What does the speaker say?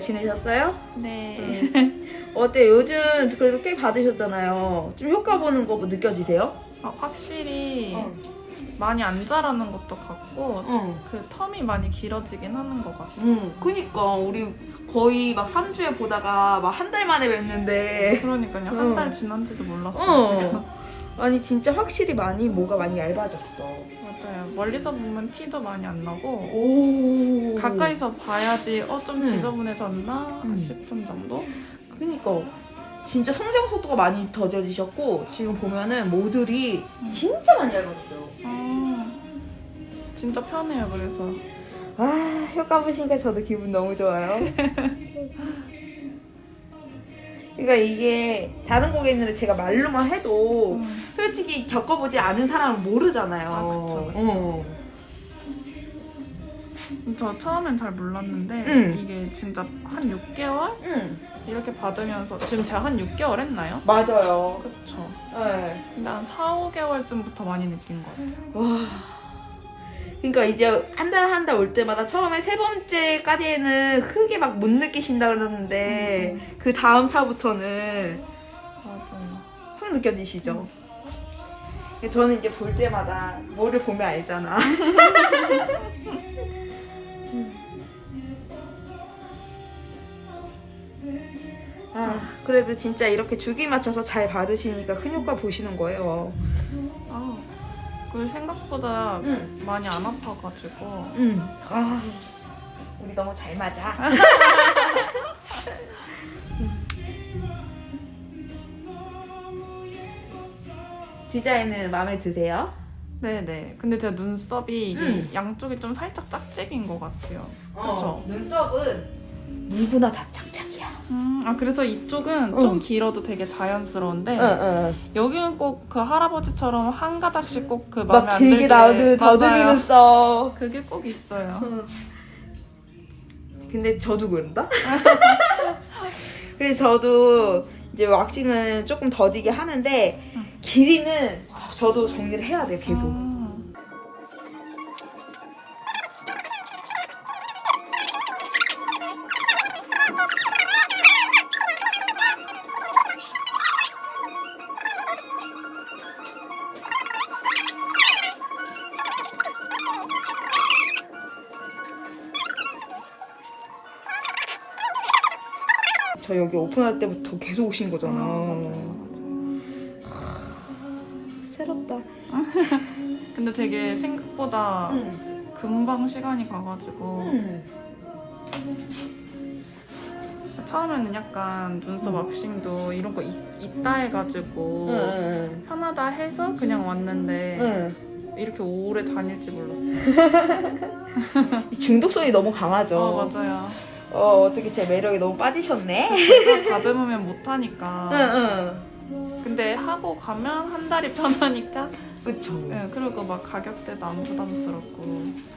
지내셨어요? 네. 어때 요즘 그래도 꽤 받으셨잖아요. 좀 효과 보는 거 뭐 느껴지세요? 아, 확실히 어. 많이 안 자라는 것도 같고 응. 그 텀이 많이 길어지긴 하는 것 같아. 응. 그니까 우리 거의 막 3주에 보다가 막 한 달 만에 뵀는데 그러니까요. 어. 한달 지난지도 몰랐어 어. 지금. 아니 진짜 확실히 많이 뭐가 많이 얇아졌어. 맞아요. 멀리서 보면 티도 많이 안 나고 오. 가까이서 봐야지 어 좀 음. 지저분해졌나 음. 싶은 정도. 그니까 진짜 성장 속도가 많이 더뎌지셨고 지금 보면은 모들이 음. 진짜 많이 얇아졌어요. 아, 진짜 편해요. 그래서 아 효과 보시니까 저도 기분 너무 좋아요. 그러니까 이게 다른 고객님들 제가 말로만 해도 음. 솔직히 겪어보지 않은 사람은 모르잖아요. 아, 그쵸, 그쵸. 어. 저 처음엔 잘 몰랐는데 음. 이게 진짜 한 6개월 응 이렇게 받으면서 지금 제가 한 6개월 했나요? 맞아요. 그쵸. 네. 근데 한 4, 5개월쯤부터 많이 느낀 것 같아요. 와. 그러니까 이제 한 달 한 달 올 때마다 처음에 세 번째까지는 크게 막 못 느끼신다 그러는데 그 다음 차부터는 맞아요. 확 느껴지시죠? 저는 이제 볼 때마다 뭐를 보면 알잖아. 아, 그래도 진짜 이렇게 주기 맞춰서 잘 받으시니까 큰 효과 보시는 거예요. 아, 그 생각보다 응. 많이 안 아파가지고 응. 아, 우리 너무 잘 맞아. 디자인은 마음에 드세요? 네네. 근데 제 눈썹이 이게 음. 양쪽이 좀 살짝 짝짝인 것 같아요. 그쵸? 어, 눈썹은 누구나 다 짝짝이야. 음, 아 그래서 이쪽은 응. 좀 길어도 되게 자연스러운데 응. 여기는 꼭 그 할아버지처럼 한 가닥씩 꼭 그 마음에 막 안 길게 들게 나오는 더듬이 맞아요. 눈썹. 그게 꼭 있어요. 근데 저도 그런다? 그래서 저도 이제 왁싱은 조금 더디게 하는데 응. 길이는 저도 정리를 해야 돼요 계속. 저 여기 오픈할 때부터 계속 오신 거잖아. 아, 맞아요, 맞아요. 새롭다. 근데 되게 생각보다 응. 금방 시간이 가가지고 응. 처음에는 약간 눈썹 응. 왁싱도 이런 거 있, 있다 해가지고 응. 편하다 해서 그냥 왔는데 응. 이렇게 오래 다닐지 몰랐어요. 이 중독성이 너무 강하죠. 어 맞아요. 어, 어떻게 제 매력에 너무 빠지셨네? 다듬으면 못하니까. 응, 근데 하고 가면 한 달이 편하니까. 그쵸. 네, 그리고 막 가격대도 안 부담스럽고.